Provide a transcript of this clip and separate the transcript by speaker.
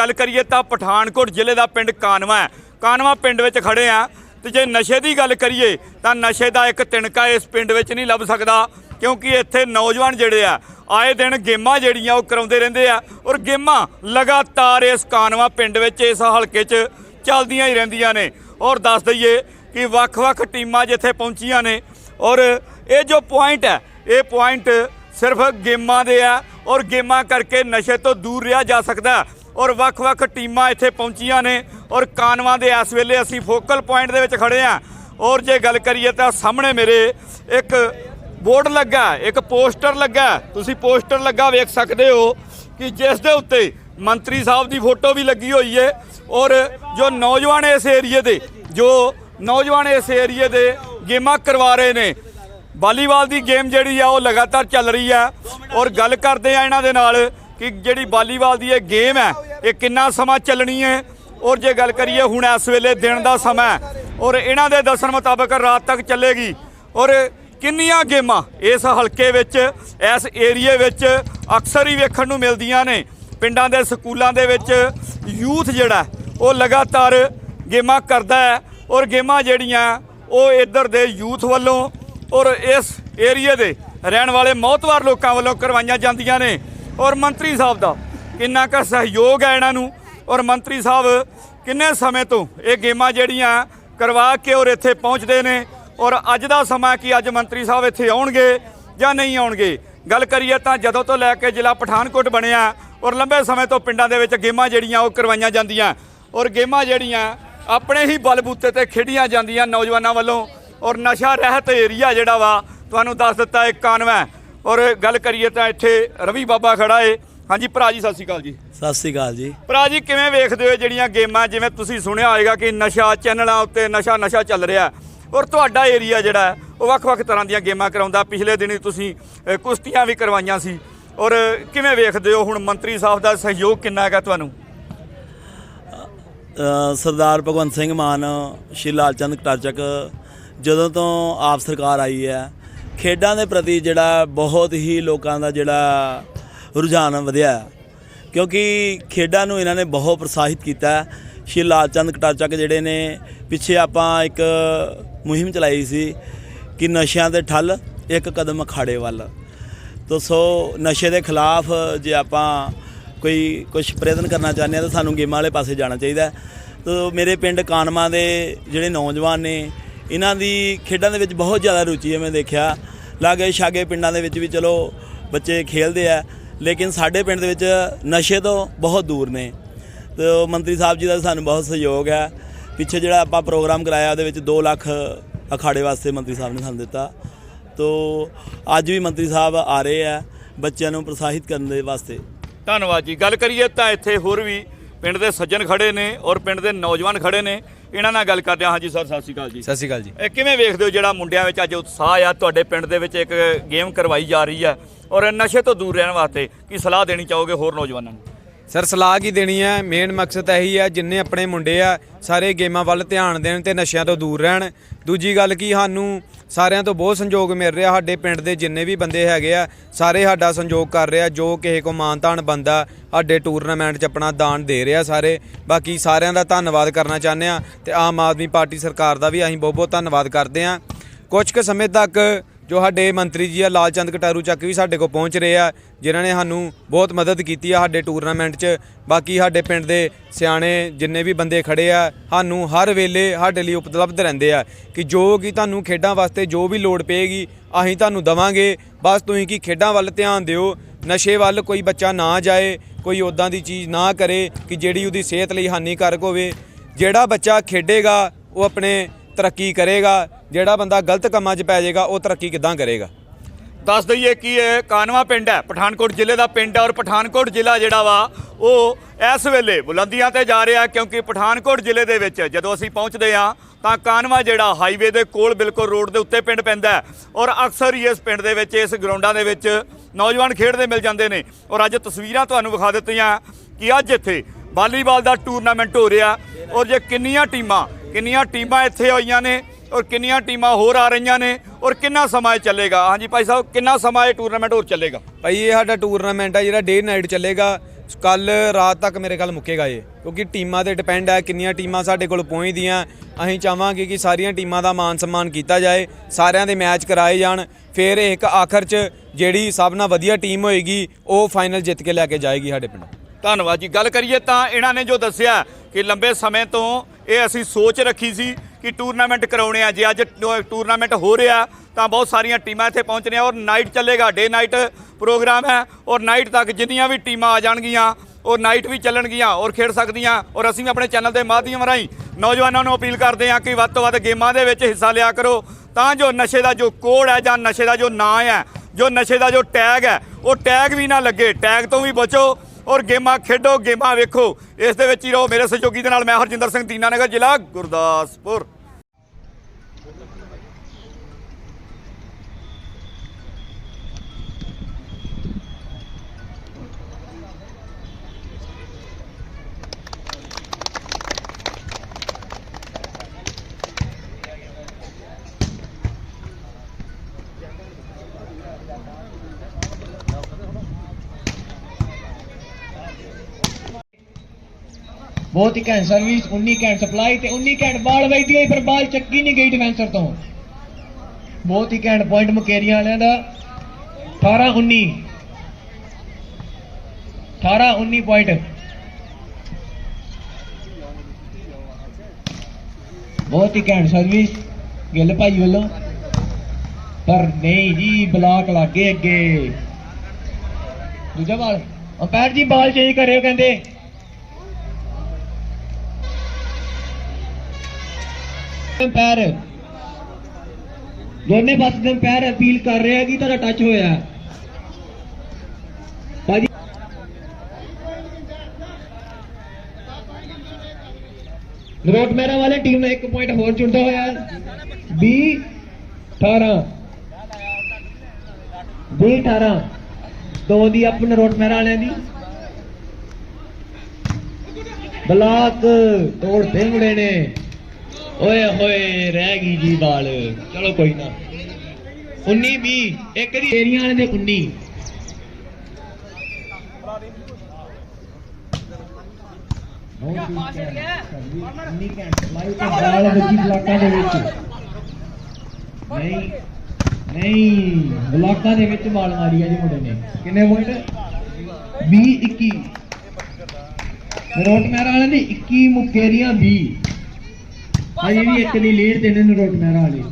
Speaker 1: ਗੱਲ ਕਰੀਏ ਤਾਂ ਪਠਾਨਕੋਟ ਜ਼ਿਲ੍ਹੇ ਦਾ ਪਿੰਡ ਕਾਨਵਾ ਹੈ। ਕਾਨਵਾ ਪਿੰਡ ਵਿੱਚ ਖੜੇ ਆ ਤੇ ਜੇ ਨਸ਼ੇ ਦੀ ਗੱਲ ਕਰੀਏ ਤਾਂ ਨਸ਼ੇ ਦਾ ਇੱਕ ਤਿਣਕਾ ਇਸ ਪਿੰਡ ਵਿੱਚ ਨਹੀਂ ਲੱਭ ਸਕਦਾ, ਕਿਉਂਕਿ ਇੱਥੇ ਨੌਜਵਾਨ ਜਿਹੜੇ ਆ, ਆਏ ਦਿਨ ਗੇਮਾਂ ਜਿਹੜੀਆਂ ਉਹ ਕਰਾਉਂਦੇ ਰਹਿੰਦੇ ਆ ਔਰ ਗੇਮਾਂ ਲਗਾਤਾਰ ਇਸ ਕਾਨਵਾ ਪਿੰਡ ਵਿੱਚ ਇਸ ਹਲਕੇ 'ਚ ਚੱਲਦੀਆਂ ਹੀ ਰਹਿੰਦੀਆਂ ਨੇ। ਔਰ ਦੱਸ ਦਈਏ ਕਿ ਵੱਖ-ਵੱਖ ਟੀਮਾਂ ਜਿੱਥੇ ਪਹੁੰਚੀਆਂ ਨੇ ਔਰ ਇਹ ਜੋ ਪੁਆਇੰਟ ਹੈ, ਇਹ ਪੁਆਇੰਟ ਸਿਰਫ ਗੇਮਾਂ ਦੇ ਆ ਔਰ ਗੇਮਾਂ ਕਰਕੇ ਨਸ਼ੇ ਤੋਂ ਦੂਰ ਰਿਹਾ ਜਾ ਸਕਦਾ। ਔਰ ਵੱਖ-ਵੱਖ ਟੀਮਾਂ ਇੱਥੇ ਪਹੁੰਚੀਆਂ ਨੇ ਔਰ ਕਾਨਵਾਂ ਦੇ ਇਸ ਵੇਲੇ ਅਸੀਂ ਫੋਕਲ ਪੁਆਇੰਟ ਦੇ ਵਿੱਚ ਖੜੇ ਆ ਔਰ ਜੇ ਗੱਲ ਕਰੀਏ ਤਾਂ ਸਾਹਮਣੇ ਮੇਰੇ ਇੱਕ ਬੋਰਡ ਲੱਗਾ, ਇੱਕ ਪੋਸਟਰ ਲੱਗਾ। ਤੁਸੀਂ ਪੋਸਟਰ ਲੱਗਾ ਵੇਖ ਸਕਦੇ ਹੋ ਕਿ ਜਿਸ ਦੇ ਉੱਤੇ ਮੰਤਰੀ ਸਾਹਿਬ ਦੀ ਫੋਟੋ ਵੀ ਲੱਗੀ ਹੋਈ ਹੈ ਔਰ ਜੋ ਨੌਜਵਾਨ ਇਸ ਏਰੀਏ ਦੇ, ਜੋ ਨੌਜਵਾਨ ਇਸ ਏਰੀਏ ਦੇ ਗੇਮਾਂ ਕਰਵਾ ਰਹੇ ਨੇ। ਵਾਲੀਬਾਲ ਦੀ ਗੇਮ ਜਿਹੜੀ ਆ ਉਹ ਲਗਾਤਾਰ ਚੱਲ ਰਹੀ ਆ ਔਰ ਗੱਲ ਕਰਦੇ ਆ ਇਹਨਾਂ ਦੇ ਨਾਲ ਕਿ ਜਿਹੜੀ ਵਾਲੀਬਾਲ ਦੀ ਇਹ ਗੇਮ ਹੈ, ਇਹ ਕਿੰਨਾ ਸਮਾਂ ਚੱਲਣੀ ਹੈ? ਔਰ ਜੇ ਗੱਲ ਕਰੀਏ ਹੁਣ ਇਸ ਵੇਲੇ ਦਿਨ ਦਾ ਸਮਾਂ ਔਰ ਇਹਨਾਂ ਦੇ ਦੱਸਣ ਮੁਤਾਬਕ ਰਾਤ ਤੱਕ ਚੱਲੇਗੀ। ਔਰ ਕਿੰਨੀਆਂ ਗੇਮਾਂ ਇਸ ਹਲਕੇ ਵਿੱਚ, ਇਸ ਏਰੀਏ ਵਿੱਚ ਅਕਸਰ ਹੀ ਵੇਖਣ ਨੂੰ ਮਿਲਦੀਆਂ ਨੇ। ਪਿੰਡਾਂ ਦੇ, ਸਕੂਲਾਂ ਦੇ ਵਿੱਚ ਯੂਥ ਜਿਹੜਾ ਉਹ ਲਗਾਤਾਰ ਗੇਮਾਂ ਕਰਦਾ ਹੈ। ਔਰ ਗੇਮਾਂ ਜਿਹੜੀਆਂ, ਉਹ ਇੱਧਰ ਦੇ ਯੂਥ ਵੱਲੋਂ ਔਰ ਇਸ ਏਰੀਏ ਦੇ ਰਹਿਣ ਵਾਲੇ ਮੌਤਵਾਰ ਲੋਕਾਂ ਵੱਲੋਂ ਕਰਵਾਈਆਂ ਜਾਂਦੀਆਂ ਨੇ। ਔਰ ਮੰਤਰੀ ਸਾਹਿਬ ਦਾ ਕਿੰਨਾ ਕੁ ਸਹਿਯੋਗ ਹੈ ਇਹਨਾਂ ਨੂੰ। ਔਰ ਮੰਤਰੀ ਸਾਹਿਬ, ਕਿੰਨੇ ਸਮੇਂ ਤੋਂ ਇਹ ਗੇਮਾਂ ਜਿਹੜੀਆਂ ਕਰਵਾ ਕੇ ਔਰ ਇੱਥੇ ਪਹੁੰਚਦੇ ਨੇ। ਔਰ ਅੱਜ ਦਾ ਸਮਾਂ ਕਿ, ਅੱਜ ਮੰਤਰੀ ਸਾਹਿਬ ਇੱਥੇ ਆਉਣਗੇ ਜਾਂ ਨਹੀਂ ਆਉਣਗੇ? ਗੱਲ ਕਰੀਏ ਤਾਂ ਜਦੋਂ ਤੋਂ ਲੈ ਕੇ ਜ਼ਿਲ੍ਹਾ ਪਠਾਨਕੋਟ ਬਣਿਆ, ਔਰ ਲੰਬੇ ਸਮੇਂ ਤੋਂ ਪਿੰਡਾਂ ਦੇ ਵਿੱਚ ਗੇਮਾਂ ਜਿਹੜੀਆਂ ਉਹ ਕਰਵਾਈਆਂ ਜਾਂਦੀਆਂ। ਔਰ ਗੇਮਾਂ ਜਿਹੜੀਆਂ ਆਪਣੇ ਹੀ ਬਲਬੂਤੇ ਤੇ ਖੇਡੀਆਂ ਜਾਂਦੀਆਂ ਨੌਜਵਾਨਾਂ ਵੱਲੋਂ। ਔਰ ਨਸ਼ਾ ਰਹਿਤ ਏਰੀਆ ਜਿਹੜਾ ਵਾ, ਤੁਹਾਨੂੰ ਦੱਸ ਦਿੱਤਾ ਇਹ ਕਾਨਵਾ ਔਰ ਗੱਲ ਕਰੀਏ ਤਾਂ ਇੱਥੇ ਰਵੀ ਬਾਬਾ ਖੜਾ ਏ। ਹਾਂਜੀ ਭਰਾ ਜੀ ਸਤਿ ਸ਼੍ਰੀ ਅਕਾਲ ਜੀ।
Speaker 2: ਸਤਿ ਸ੍ਰੀ ਅਕਾਲ ਜੀ।
Speaker 1: ਭਰਾ ਜੀ ਕਿਵੇਂ ਵੇਖਦੇ ਹੋ ਜਿਹੜੀਆਂ ਗੇਮਾਂ? ਜਿਵੇਂ ਤੁਸੀਂ ਸੁਣਿਆ ਹੋਵੇਗਾ ਕਿ ਨਸ਼ਾ ਚੈਨਲਾਂ ਉੱਤੇ ਨਸ਼ਾ ਨਸ਼ਾ ਚੱਲ ਰਿਹਾ। ਔਰ ਤੁਹਾਡਾ ਏਰੀਆ ਜਿਹੜਾ ਉਹ ਵੱਖ-ਵੱਖ ਤਰ੍ਹਾਂ ਦੀਆਂ ਗੇਮਾਂ ਕਰਾਉਂਦਾ। ਪਿਛਲੇ ਦਿਨੀ ਤੁਸੀਂ ਕੁਸ਼ਤੀਆਂ ਵੀ ਕਰਵਾਈਆਂ ਸੀ। ਔਰ ਕਿਵੇਂ ਵੇਖਦੇ ਹੋ ਹੁਣ ਮੰਤਰੀ ਸਾਹਿਬ ਦਾ ਸਹਿਯੋਗ ਕਿੰਨਾ ਹੈਗਾ ਤੁਹਾਨੂੰ?
Speaker 2: ਸਰਦਾਰ ਭਗਵੰਤ ਸਿੰਘ ਮਾਨ ਸ਼੍ਰੀ ਲਾਲ ਚੰਦ ਕਟਾਚਕ ਜਦੋਂ ਤੋਂ ਆਪ ਸਰਕਾਰ ਆਈ ਹੈ ਖੇਡਾਂ ਦੇ ਪ੍ਰਤੀ ਜਿਹੜਾ ਬਹੁਤ ਹੀ ਲੋਕਾਂ ਦਾ ਜਿਹੜਾ ਰੁਝਾਨ ਵਧਿਆ। ਕਿਉਂਕਿ ਖੇਡਾਂ ਨੂੰ ਇਹਨਾਂ ਨੇ ਬਹੁਤ ਪ੍ਰੋਤਸਾਹਿਤ ਕੀਤਾ। ਸ਼੍ਰੀ ਲਾਲ ਚੰਦ ਕਟਾਚਕ ਜਿਹੜੇ ਨੇ, ਪਿੱਛੇ ਆਪਾਂ ਇੱਕ ਮੁਹਿੰਮ ਚਲਾਈ ਸੀ ਕਿ ਨਸ਼ਿਆਂ ਦੇ ਠੱਲ ਇੱਕ ਕਦਮ ਅਖਾੜੇ ਵੱਲ। ਤੋ ਸੋ ਨਸ਼ੇ ਦੇ ਖਿਲਾਫ ਜੇ ਆਪਾਂ ਕੋਈ ਕੁਝ ਪ੍ਰੇਰਨ ਕਰਨਾ ਚਾਹੁੰਦੇ ਆ ਤਾਂ ਸਾਨੂੰ ਗੇਮਾਂ ਵਾਲੇ ਪਾਸੇ ਜਾਣਾ ਚਾਹੀਦਾ। ਹੈ। ਤੋ ਮੇਰੇ ਪਿੰਡ ਕਾਨਮਾ ਦੇ ਜਿਹੜੇ ਨੌਜਵਾਨ ਨੇ ਇਹਨਾਂ ਦੀ ਖੇਡਾਂ ਦੇ ਵਿੱਚ ਬਹੁਤ ਜ਼ਿਆਦਾ ਰੁਚੀ ਹੈ, ਮੈਂ ਦੇਖਿਆ। ਲਾਗੇ ਛਾਗੇ ਪਿੰਡਾਂ ਦੇ ਵਿੱਚ ਵੀ ਚਲੋ ਬੱਚੇ ਖੇਡਦੇ ਆ, ਲੇਕਿਨ ਸਾਡੇ ਪਿੰਡ ਦੇ ਵਿੱਚ ਨਸ਼ੇ ਤੋਂ ਬਹੁਤ ਦੂਰ ਨੇ। ਤੇ ਮੰਤਰੀ ਸਾਹਿਬ ਜੀ ਦਾ ਸਾਨੂੰ ਬਹੁਤ ਸਹਿਯੋਗ ਹੈ। ਪਿੱਛੇ ਜਿਹੜਾ ਆਪਾਂ ਪ੍ਰੋਗਰਾਮ ਕਰਾਇਆ, ਉਹਦੇ ਵਿੱਚ 2 ਲੱਖ ਅਖਾੜੇ ਵਾਸਤੇ ਮੰਤਰੀ ਸਾਹਿਬ ਨੇ ਸਾਨੂੰ ਦਿੱਤਾ। ਤੋ ਅੱਜ ਵੀ ਮੰਤਰੀ ਸਾਹਿਬ ਆ ਰਹੇ ਆ, ਬੱਚਿਆਂ ਨੂੰ ਪ੍ਰੋਤਸਾਹਿਤ ਕਰਨ ਦੇ ਵਾਸਤੇ।
Speaker 1: ਧੰਨਵਾਦ ਜੀ। ਗੱਲ ਕਰੀਏ ਤਾਂ ਇੱਥੇ ਹੋਰ ਵੀ ਪਿੰਡ ਦੇ ਸੱਜਣ ਖੜੇ ਨੇ ਔਰ ਪਿੰਡ ਦੇ ਨੌਜਵਾਨ ਖੜੇ ਨੇ। ਇਹਨਾਂ ਨਾਲ ਗੱਲ ਕਰਦੇ ਹਾਂ। ਹਾਂਜੀ ਸਰ ਸਤਿ ਸ਼੍ਰੀ ਅਕਾਲ ਜੀ।
Speaker 3: ਸਤਿ ਸ਼੍ਰੀ ਅਕਾਲ ਜੀ।
Speaker 1: ਇਹ ਕਿਵੇਂ ਵੇਖਦੇ ਹੋ ਜਿਹੜਾ ਮੁੰਡਿਆਂ ਵਿੱਚ ਅੱਜ ਉਤਸ਼ਾਹ ਆ? ਤੁਹਾਡੇ ਪਿੰਡ ਦੇ ਵਿੱਚ ਇੱਕ ਗੇਮ ਕਰਵਾਈ ਜਾ ਰਹੀ ਹੈ ਔਰ ਨਸ਼ੇ ਤੋਂ ਦੂਰ ਰਹਿਣ ਵਾਸਤੇ ਕੀ ਸਲਾਹ ਦੇਣੀ ਚਾਹੋਗੇ ਹੋਰ ਨੌਜਵਾਨਾਂ ਨੂੰ?
Speaker 3: ਸਰ ਸਲਾਹ ਕੀ ਦੇਣੀ ਹੈ ਮੇਨ ਮਕਸਦ ਇਹੀ ਹੈ ਜਿੰਨੇ ਆਪਣੇ ਮੁੰਡੇ ਆ ਸਾਰੇ ਗੇਮਾਂ ਵੱਲ ਧਿਆਨ ਦੇਣ ਤੇ ਨਸ਼ਿਆਂ ਤੋਂ ਦੂਰ ਰਹਿਣ। ਦੂਜੀ ਗੱਲ ਕੀ ਸਾਨੂੰ ਸਾਰਿਆਂ ਤੋਂ ਬਹੁਤ ਸੰਯੋਗ ਮਿਲ ਰਿਹਾ। ਸਾਡੇ ਪਿੰਡ ਦੇ ਜਿੰਨੇ ਵੀ ਬੰਦੇ ਹੈਗੇ ਆ, ਸਾਰੇ ਸਾਡਾ ਸੰਯੋਗ ਕਰ ਰਿਹਾ। ਜੋ ਕਿਸੇ ਕੋ ਮਾਨਤਾਨ ਬੰਦਾ, ਸਾਡੇ ਟੂਰਨਾਮੈਂਟ 'ਚ ਆਪਣਾ ਦਾਨ ਦੇ ਰਿਹਾ ਸਾਰੇ। ਬਾਕੀ ਸਾਰਿਆਂ ਦਾ ਧੰਨਵਾਦ ਕਰਨਾ ਚਾਹੁੰਦੇ ਆ ਤੇ ਆਮ ਆਦਮੀ ਪਾਰਟੀ ਸਰਕਾਰ ਦਾ ਵੀ ਅਸੀਂ ਬਹੁਤ ਬਹੁਤ ਧੰਨਵਾਦ ਕਰਦੇ ਆ। ਕੁਝ ਕੁ ਸਮੇਂ ਤੱਕ ਜੋ ਸਾਡੇ ਮੰਤਰੀ ਜੀ ਆ, ਲਾਲ ਚੰਦ ਕਟਾਰੂ ਚੱਕ ਵੀ ਸਾਡੇ ਕੋਲ ਪਹੁੰਚ ਰਹੇ ਆ, ਜਿਨ੍ਹਾਂ ਨੇ ਸਾਨੂੰ ਬਹੁਤ ਮਦਦ ਕੀਤੀ ਆ ਸਾਡੇ ਟੂਰਨਾਮੈਂਟ 'ਚ। ਬਾਕੀ ਸਾਡੇ ਪਿੰਡ ਦੇ ਸਿਆਣੇ ਜਿੰਨੇ ਵੀ ਬੰਦੇ ਖੜੇ ਆ, ਸਾਨੂੰ ਹਰ ਵੇਲੇ ਸਾਡੇ ਲਈ ਉਪਲਬਧ ਰਹਿੰਦੇ ਆ ਕਿ ਜੋ ਕਿ ਤੁਹਾਨੂੰ ਖੇਡਾਂ ਵਾਸਤੇ ਜੋ ਵੀ ਲੋੜ ਪਏਗੀ, ਅਸੀਂ ਤੁਹਾਨੂੰ ਦਵਾਂਗੇ। ਬਸ ਤੁਸੀਂ ਕੀ ਖੇਡਾਂ ਵੱਲ ਧਿਆਨ ਦਿਓ, ਨਸ਼ੇ ਵੱਲ ਕੋਈ ਬੱਚਾ ਨਾ ਜਾਏ, ਕੋਈ ਉਦਾਂ ਦੀ ਚੀਜ਼ ਨਾ ਕਰੇ ਕਿ ਜਿਹੜੀ ਉਹਦੀ ਸਿਹਤ ਲਈ ਹਾਨੀਕਾਰਕ ਹੋਵੇ। ਜਿਹੜਾ ਬੱਚਾ ਖੇਡੇਗਾ, ਉਹ ਆਪਣੇ ਤਰੱਕੀ ਕਰੇਗਾ, ਜਿਹੜਾ ਬੰਦਾ ਗਲਤ ਕੰਮਾਂ 'ਚ ਪੈ ਜਾਏਗਾ, ਉਹ ਤਰੱਕੀ ਕਿੱਦਾਂ ਕਰੇਗਾ?
Speaker 1: ਦੱਸ ਦਈਏ ਕਿ ਇਹ ਕਾਨਵਾ ਪਿੰਡ ਹੈ, ਪਠਾਨਕੋਟ ਜ਼ਿਲ੍ਹੇ ਦਾ ਪਿੰਡ ਹੈ ਔਰ ਪਠਾਨਕੋਟ ਜ਼ਿਲ੍ਹਾ ਜਿਹੜਾ ਵਾ, ਉਹ ਇਸ ਵੇਲੇ ਬੁਲੰਦੀਆਂ ਤੇ ਜਾ ਰਿਹਾ ਕਿਉਂਕਿ ਪਠਾਨਕੋਟ ਜ਼ਿਲ੍ਹੇ ਦੇ ਵਿੱਚ ਜਦੋਂ ਅਸੀਂ ਪਹੁੰਚਦੇ ਹਾਂ, ਤਾਂ ਕਾਨਵਾ ਜਿਹੜਾ ਹਾਈਵੇ ਦੇ ਕੋਲ ਬਿਲਕੁਲ ਰੋਡ ਦੇ ਉੱਤੇ ਪਿੰਡ ਪੈਂਦਾ ਔਰ ਅਕਸਰ ਹੀ ਇਸ ਪਿੰਡ ਦੇ ਵਿੱਚ, ਇਸ ਗਰਾਊਂਡਾਂ ਦੇ ਵਿੱਚ ਨੌਜਵਾਨ ਖੇਡਦੇ ਮਿਲ ਜਾਂਦੇ ਨੇ ਔਰ ਅੱਜ ਤਸਵੀਰਾਂ ਤੁਹਾਨੂੰ ਵਿਖਾ ਦਿੱਤੀਆਂ ਕਿ ਅੱਜ ਇੱਥੇ ਵਾਲੀਬਾਲ ਦਾ ਟੂਰਨਾਮੈਂਟ ਹੋ ਰਿਹਾ ਔਰ ਜੇ ਕਿੰਨੀਆਂ ਟੀਮਾਂ ਕਿੰਨੀਆਂ ਟੀਮਾਂ ਇੱਥੇ ਆਈਆਂ ਨੇ ਔਰ ਕਿੰਨੀਆਂ ਟੀਮਾਂ ਹੋਰ ਆ ਰਹੀਆਂ ਨੇ ਔਰ ਕਿੰਨਾ ਸਮਾਂ ਇਹ ਚੱਲੇਗਾ? ਹਾਂਜੀ ਭਾਈ ਸਾਹਿਬ ਕਿੰਨਾ ਸਮਾਂ ਇਹ ਟੂਰਨਾਮੈਂਟ ਹੋਰ ਚੱਲੇਗਾ?
Speaker 3: ਭਾਈ ਇਹ ਸਾਡਾ ਟੂਰਨਾਮੈਂਟ ਆ ਜਿਹੜਾ ਡੇ ਨਾਈਟ ਚੱਲੇਗਾ। ਕੱਲ ਰਾਤ ਤੱਕ ਮੇਰੇ ਖਿਆਲ ਮੁੱਕੇਗਾ ਇਹ ਕਿਉਂਕਿ ਟੀਮਾਂ ਤੇ ਡਿਪੈਂਡ ਹੈ ਕਿੰਨੀਆਂ ਟੀਮਾਂ ਸਾਡੇ ਕੋਲ ਪਹੁੰਚਦੀਆਂ। ਅਸੀਂ ਚਾਹਾਂਗੇ ਕਿ ਸਾਰੀਆਂ ਟੀਮਾਂ ਦਾ ਮਾਨ ਸਨਮਾਨ ਕੀਤਾ ਜਾਏ ਸਾਰਿਆਂ ਦੇ ਮੈਚ ਕਰਾਏ ਜਾਣ। ਫਿਰ ਇੱਕ ਆਖਰ 'ਚ ਜਿਹੜੀ ਸਭ ਨਾਲ ਵਧੀਆ ਟੀਮ ਹੋਏਗੀ ਉਹ ਫਾਈਨਲ ਜਿੱਤ ਕੇ ਲੈ ਕੇ ਜਾਏਗੀ ਸਾਡੇ ਪਿੰਡ।
Speaker 1: ਧੰਨਵਾਦ ਜੀ। ਗੱਲ ਕਰੀਏ ਤਾਂ ਇਹਨਾਂ ਨੇ ਜੋ ਦੱਸਿਆ ਕਿ ਲੰਬੇ ਸਮੇਂ ਤੋਂ ਇਹ ਅਸੀਂ ਸੋਚ ਰੱਖੀ ਸੀ ਕਿ ਟੂਰਨਾਮੈਂਟ ਕਰਾਉਣੇ ਆ। ਜੇ ਅੱਜ ਟੂ- ਟੂਰਨਾਮੈਂਟ ਹੋ ਰਿਹਾ, ਤਾਂ ਬਹੁਤ ਸਾਰੀਆਂ ਟੀਮਾਂ ਇੱਥੇ ਪਹੁੰਚ ਰਹੀਆਂ ਔਰ ਨਾਈਟ ਚੱਲੇਗਾ। ਡੇ ਨਾਈਟ ਪ੍ਰੋਗਰਾਮ ਹੈ ਔਰ ਨਾਈਟ ਤੱਕ ਜਿੰਨੀਆਂ ਵੀ ਟੀਮਾਂ ਆ ਜਾਣਗੀਆਂ ਉਹ ਨਾਈਟ ਵੀ ਚੱਲਣਗੀਆਂ ਔਰ ਖੇਡ ਸਕਦੀਆਂ। ਔਰ ਅਸੀਂ ਵੀ ਆਪਣੇ ਚੈਨਲ ਦੇ ਮਾਧਿਅਮ ਰਾਹੀਂ ਨੌਜਵਾਨਾਂ ਨੂੰ ਅਪੀਲ ਕਰਦੇ ਹਾਂ ਕਿ ਵੱਧ ਤੋਂ ਵੱਧ ਗੇਮਾਂ ਦੇ ਵਿੱਚ ਹਿੱਸਾ ਲਿਆ ਕਰੋ। ਤਾਂ ਜੋ ਨਸ਼ੇ ਦਾ ਜੋ ਕੋਡ ਹੈ ਜਾਂ ਨਸ਼ੇ ਦਾ ਜੋ ਨਾਂ ਹੈ, ਜੋ ਨਸ਼ੇ ਦਾ ਜੋ ਟੈਗ ਹੈ, ਉਹ ਟੈਗ ਵੀ ਨਾ ਲੱਗੇ। ਟੈਗ ਤੋਂ ਵੀ ਬਚੋ। ਔਰ ਗੇਮਾਂ ਖੇਡੋ, ਗੇਮਾਂ ਵੇਖੋ। ਇਸ ਦੇ ਵਿੱਚ ਹੀ ਰਹੋ ਮੇਰੇ ਸਹਿਯੋਗੀ ਦੇ ਨਾਲ ਮੈਂ ਹਰਜਿੰਦਰ ਸਿੰਘ, ਦੀਨਾਨਗਰ ਜ਼ਿਲ੍ਹਾ ਗੁਰਦਾਸਪੁਰ।
Speaker 4: ਬਹੁਤ ਹੀ ਘੈਂਟ ਸਰਵਿਸ 19 ਘੈਂਟ ਸਪਲਾਈ ਤੇ 19 ਘੈਂਟ ਬਾਲ ਵੱਜਦੀ ਹੋਈ ਪਰ ਬਾਲ ਚੱਕੀ ਨਹੀਂ ਗਈ ਡਿਫੈਂਸਰ ਤੋਂ। ਬਹੁਤ ਹੀ ਘੈਂਟ ਪੁਆਇੰਟ ਮਕੇਰੀਆਂ ਵਾਲਿਆਂ ਦਾ। 18 19 18 19 ਪੁਆਇੰਟ ਬਹੁਤ ਹੀ ਘੈਂਟ ਸਰਵਿਸ ਗਿੱਲ ਭਾਈ ਵੱਲੋਂ। ਪਰ ਨਹੀਂ ਜੀ, ਬਲਾਕ ਲੱਗੇ ਅੱਗੇ। ਦੂਜਾ ਬਾਲ ਅੰਪਾਇਰ ਜੀ ਬਾਲ ਚੇਂਜ ਕਰਿਓ ਕਹਿੰਦੇ। ਪੈਰ। ਦੋਨੇ ਪਾਸੇ ਦੇ ਪੈਰ ਅਪੀਲ ਕਰ ਰਿਹਾ ਕਿ ਤੁਹਾਡਾ ਟੱਚ ਹੋਇਆ। ਭਾਜੀ ਨਰੋਟ ਮੈਰਾ ਵਾਲੇ ਟੀਮ ਨੇ 1 ਪੁਆਇੰਟ ਹੋਰ ਚੁਣਦਾ ਹੋਇਆ। 20 18 20 18 ਦੋ ਦੀ ਆਪਣੇ ਨਰੋਟ ਮੈਰਾ ਵਾਲਿਆਂ ਦੀ। ਬਲਾਕ ਤੋੜਦੇ ਮੁੜੇ ਨੇ। ਓਏ ਹੋਏ ਰਹਿ ਗਈ ਜੀ ਬਾਲ। ਚਲੋ ਕੋਈ ਨਾ। 19 20 ਇੱਕ ਦੀ ਏਰੀਆ ਵਾਲੇ ਦੇ 19 ਬਾਲ ਵੱਜੀ ਬਲਾਕਾਂ ਦੇ ਵਿੱਚ। ਨਹੀਂ ਨਹੀਂ ਬਲਾਕਾਂ ਦੇ ਵਿੱਚ ਬਾਲ ਮਾਰੀ ਆ ਜੀ ਮੁੰਡੇ ਨੇ। ਕਿੰਨੇ ਪੁਆਇੰਟ 20 21 ਰੋਟ ਮੈਰਾ ਵਾਲਿਆਂ ਦੀ 21 ਮੁਕੇਰੀਆਂ 20 ਅਜੇ ਵੀ ਇੱਕ ਦੀ ਲੀਡ ਤੇ ਨੇ ਰੋਟ ਮੈਰਾ ਵਾਲੇ